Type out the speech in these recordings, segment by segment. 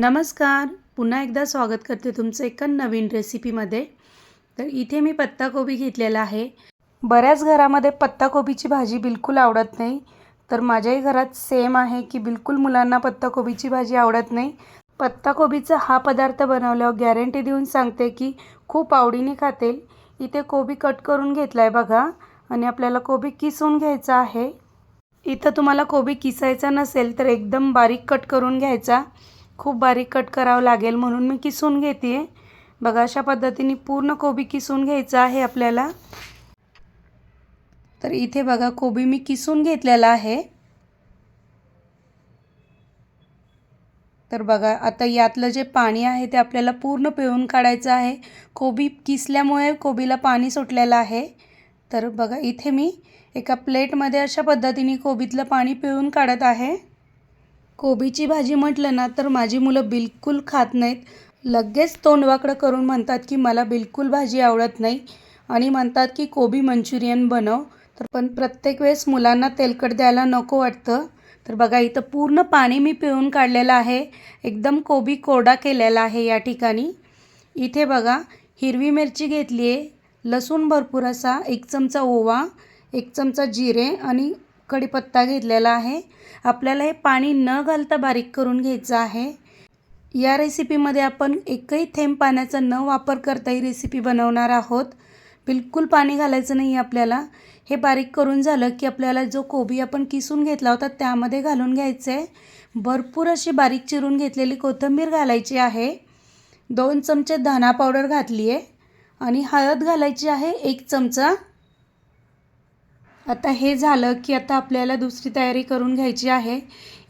नमस्कार. पुन्हा एकदा स्वागत करते तुमचं एका नवीन रेसिपीमध्ये तर इथे मी पत्ताकोबी घेतलेला आहे. बऱ्याच घरामध्ये पत्ताकोबीची भाजी बिलकुल आवडत नाही. तर माझ्याही घरात सेम आहे की बिलकुल मुलांना पत्ताकोबीची भाजी आवडत नाही. पत्ताकोबीचा हा पदार्थ बनवल्यावर गॅरंटी देऊन सांगते की खूप आवडीने खातील इथे कोबी कट करून घेतला आहे बघा. आणि आपल्याला कोबी किसून घ्यायचा आहे. इथं तुम्हाला कोबी किसायचा नसेल तर एकदम बारीक कट करून घ्यायचा. खूप बारीक कट करावं लागेल म्हणून मी किसून घेते बघा अशा पद्धतीने पूर्ण कोबी किसून घ्यायचा आहे आपल्याला. तर इथे बघा कोबी मी किसून घेतलेला आहे. तर बघा आता यातलं जे पाणी आहे ते आपल्याला पूर्ण पिळून काढायचं आहे. कोबी किसल्यामुळे कोबीला पाणी सुटलेलं आहे. तर बघा इथे मी एका प्लेटमध्ये अशा पद्धतीने कोबीतलं पाणी पिळून काढत आहे. कोबीची भाजी म्हटलं ना तर माझी मुलं बिलकुल खात नाहीत. लगेच तोंडवाकडं करून म्हणतात की मला बिलकुल भाजी आवडत नाही. आणि म्हणतात की कोबी मंचुरियन बनव. तर पण प्रत्येक वेळेस मुलांना तेलकट द्यायला नको वाटतं. तर बघा इथं पूर्ण पाणी मी पिळून काढलेलं आहे. एकदम कोबी कोरडा केलेला आहे या ठिकाणी. इथे बघा हिरवी मिरची घेतली आहे लसूण भरपूर असा एक चमचा ओवा एक चमचा जिरे आणि कढीपत्ता घेतलेला आहे. आपल्याला हे पाणी न घालता बारीक करून घ्यायचं आहे. या रेसिपीमध्ये आपण एकही थेंब पाण्याचा न वापर करता ही रेसिपी बनवणार आहोत. बिलकुल पाणी घालायचं नाही आपल्याला. हे बारीक करून झालं की आपल्याला जो कोबी आपण किसून घेतला होता त्यामध्ये घालून घ्यायचं. आहे भरपूर अशी बारीक चिरून घेतलेली कोथिंबीर घालायची आहे. दोन चमचे धना पावडर घातली आहे आणि हळद घालायची आहे एक चमचा. आता हे झालं की आता आपल्याला दुसरी तयारी करून घ्यायची आहे.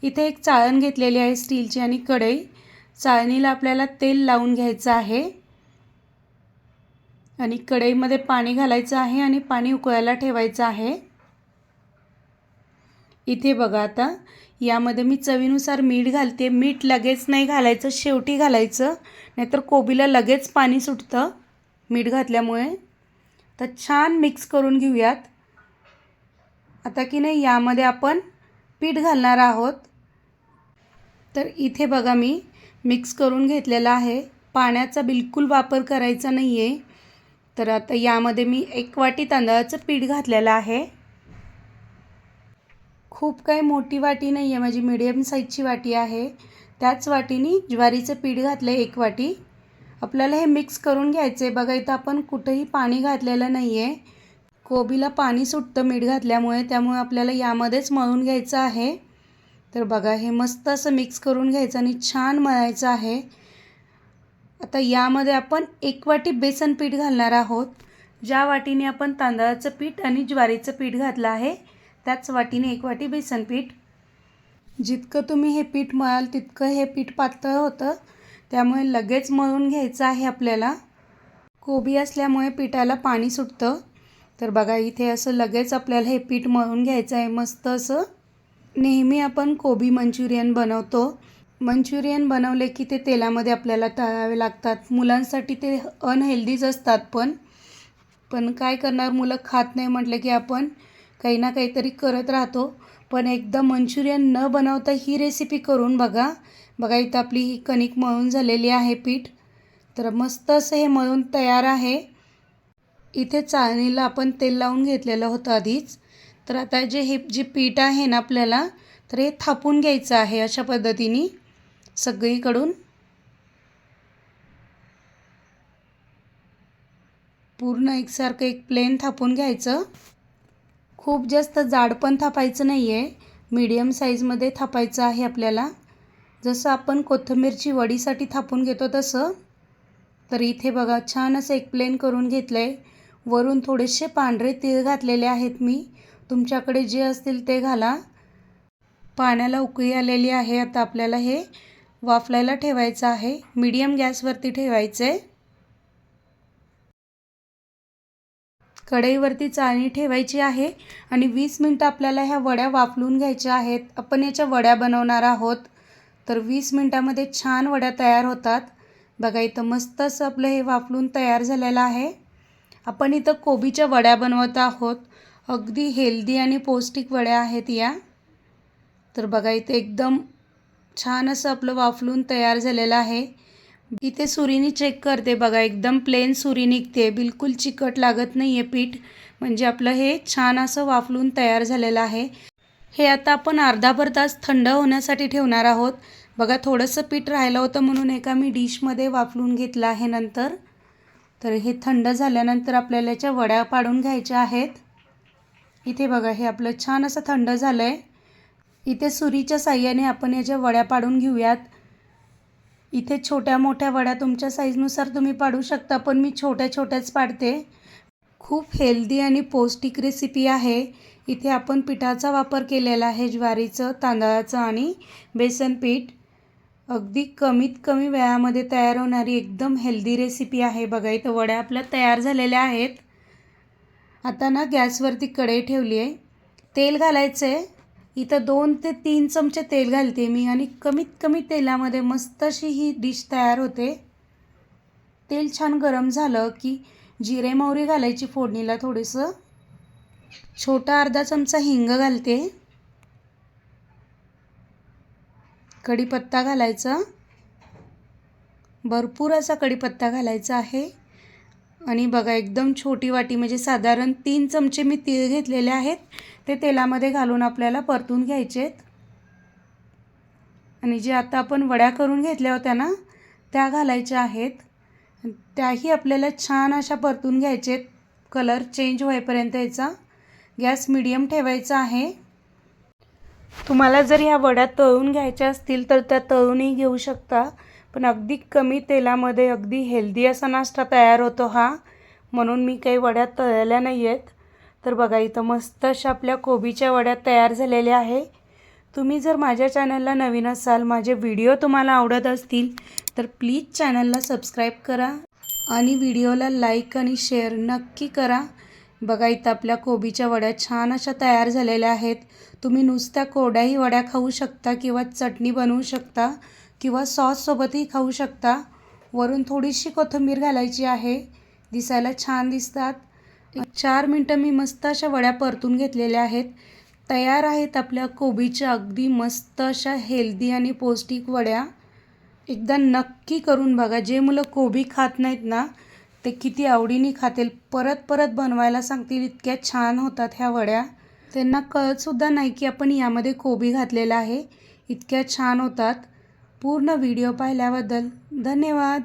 इथे एक चाळण घेतलेली आहे स्टीलची आणि कढई. चाळणीला आपल्याला तेल लावून घ्यायचं आहे. आणि कढईमध्ये पाणी घालायचं आहे आणि पाणी उकळायला ठेवायचं आहे. इथे बघा आता यामध्ये मी चवीनुसार मीठ घालते. मीठ लगेच नाही घालायचं शेवटी घालायचं. नाहीतर कोबीला लगेच पाणी सुटतं मीठ घातल्यामुळे. तर छान मिक्स करून घेऊयात. आता की नाही यामध्ये आपण पीठ घालणार आहोत. तर इथे बघा मी मिक्स करून घेतलेला आहे. पाण्याचा बिलकुल वापर करायचा नाही आहे तर आता यामध्ये मी एक वाटी तांदळाचं पीठ घातलेलं आहे. खूप काही मोठी वाटी नाही आहे माझी मीडियम साईजची वाटी आहे. त्याच वाटीने ज्वारीचं पीठ घातलं आहे एक वाटी. आपल्याला हे मिक्स करून घ्यायचं आहे बघा इथं आपण कुठंही पाणी घातलेलं नाही आहे कोबीला पाणी सुटतं मीठ घातल्यामुळे त्यामुळे आपल्याला यामध्येच मळून घ्यायचं आहे. तर बघा हे मस्त असं मिक्स करून घ्यायचं आणि छान मळायचं आहे. आता यामध्ये आपण एक वाटी बेसन पीठ घालणार आहोत. ज्या वाटीने आपण तांदळाचं पीठ आणि ज्वारीचं पीठ घातलं आहे त्याच वाटीने एक वाटी बेसन पीठ. जितकं तुम्ही हे पीठ मळाल तितकं हे पीठ पातळ होतं. त्यामुळे लगेच मळून घ्यायचं आहे आपल्याला. कोबी असल्यामुळे पिठाला पाणी सुटतं. तर बघा इथे असं लगेच आपल्याला हे पीठ मळून घ्यायचं आहे. मस्त असं नेहमी आपण कोबी मंचुरियन बनवतो. मंचुरियन बनवले की ते तेलामध्ये आपल्याला तळावे लागतात. मुलांसाठी ते अनहेल्दीच असतात पण. पण काय करणार मुलं खात नाही म्हटलं की आपण काही ना काहीतरी करत राहतो. पण एकदा मंचुरियन न बनवता ही रेसिपी करून बघा. बघा इथं आपली ही कणिक मळून झालेली आहे पीठ. तर मस्त असं हे मळून तयार आहे. इथे चाळणीला आपण तेल लावून घेतलेलं होतं आधीच. तर आता जे हे जे पीठ आहे ना आपल्याला तर हे थापून घ्यायचं आहे अशा पद्धतीने सगळीकडून. पूर्ण एकसारखं एक प्लेन थापून घ्यायचं. खूप जास्त जाड पण थापायचं नाही आहे मीडियम साईजमध्ये थापायचं आहे आपल्याला. जसं आपण कोथिंबीरची वडीसाठी थापून घेतो तसं. तर इथे बघा छान असं एक प्लेन करून घेतलं आहे वरून थोडेसे पांढरे तीळ घातलेले आहेत मी. तुमच्याकडे जे असतील ते घाला. पाण्याला उकळी आलेली आहे आता आपल्याला हे वाफलायला ठेवायचं आहे. मीडियम गॅसवरती ठेवायचं. आहे कढईवरती चाळणी ठेवायची आहे आणि वीस मिनटं आपल्याला ह्या वड्या वाफलून घ्यायच्या आहेत. आपण याच्या वड्या बनवणार आहोत. तर वीस मिनटामध्ये छान वड्या तयार होतात. बघा इथं मस्त असं आपलं हे वाफलून तयार झालेलं आहे. आपण इथं कोबीच्या वड्या बनवत आहोत. अगदी हेल्दी आणि पौष्टिक वड्या आहेत या. तर बघा इथे एकदम छान असं आपलं वाफलून तयार झालेलं आहे. इथे सुरीनी चेक करते बघा एकदम प्लेन सुरी निघते. बिलकुल चिकट लागत नाही आहे पीठ. म्हणजे आपलं हे छान असं वाफलून तयार झालेलं आहे. हे आता आपण अर्धाभर तास थंड होण्यासाठी ठेवणार आहोत. बघा थोडंसं पीठ राहिलं होतं म्हणून एका मी डिशमध्ये वाफलून घेतलं आहे नंतर. तर हे थंड झाल्यानंतर आपल्याला याच्या वड्या पाडून घ्यायच्या आहेत. इथे बघा हे आपलं छान असं थंड झालं आहे इथे सुरीच्या साह्याने आपण याच्या वड्या पाडून घेऊयात. इथे छोट्या मोठ्या वड्या तुमच्या साईजनुसार तुम्ही पाडू शकता पण मी छोट्या छोट्याच पाडते. खूप हेल्दी आणि पौष्टिक रेसिपी आहे. इथे आपण पिठाचा वापर केलेला आहे ज्वारीचं तांदळाचं आणि बेसन पीठ. अगदी कमीत कमी वेळामध्ये तयार होणारी एकदम हेल्दी रेसिपी आहे बघा इथं वड्या आपल्या तयार झालेल्या आहेत. आता ना गॅसवरती कढई ठेवली आहे. तेल घालायचं आहे इथं दोन ते तीन चमचे तेल घालते मी आणि कमीत कमी तेलामध्ये मस्त अशी ही डिश तयार होते. तेल छान गरम झालं की जिरे मोहरी घालायची फोडणीला थोडंसं. छोटा अर्धा चमचा हिंग घालते. कढीपत्ता घालायचा. भरपूर असा कढीपत्ता घालायचा आहे. आणि बघा एकदम छोटी वाटी म्हणजे साधारण तीन चमचे मी तीळ घेतलेले आहेत. ते तेलामध्ये घालून आपल्याला परतून घ्यायचेत आणि जे आता आपण वड्या करून घेतल्या होत्या ना त्या घालायच्या आहेत. त्याही आपल्याला छान अशा परतून घ्यायचेत कलर चेंज होईपर्यंत याचा गॅस मिडियम ठेवायचा आहे. तुम्हाला जर ह्या वड्या तळून घ्यायच्या असतील तर त्या तळूनही घेऊ शकता. पण अगदी कमी तेलामध्ये अगदी हेल्दी असा नाश्ता तयार होतो हा. म्हणून मी काही वड्या तळल्या नाही आहेत तर बघा इथं मस्त अशा आपल्या कोबीच्या वड्या तयार झालेल्या आहे. तुम्ही जर माझ्या चॅनलला नवीन असाल माझे व्हिडिओ तुम्हाला आवडत असतील तर प्लीज चॅनलला सबस्क्राईब करा आणि व्हिडिओला लाईक आणि शेअर नक्की करा. बघा इथं आपल्या कोबीच्या वड्या छान अशा तयार झालेल्या आहेत. तुम्ही नुसत्या कोरड्याही वड्या खाऊ शकता किंवा चटणी बनवू शकता किंवा सॉससोबतही खाऊ शकता. वरून थोडीशी कोथिंबीर घालायची आहे. दिसायला छान दिसतात. चार मिनटं मी मस्त अशा वड्या परतून घेतलेल्या आहेत. तयार आहेत आपल्या कोबीच्या अगदी मस्त अशा हेल्दी आणि पौष्टिक वड्या. एकदा नक्की करून बघा. जे मुलं कोबी खात नाहीत ना ते किती आवडीने खातील परत परत बनवायला सांगतील इतक्या छान होतात ह्या वड्या. त्यांना कळतसुद्धा नाही की आपण यामध्ये कोबी घातलेला आहे. इतक्या छान होतात. पूर्ण व्हिडिओ पाहिल्याबद्दल धन्यवाद.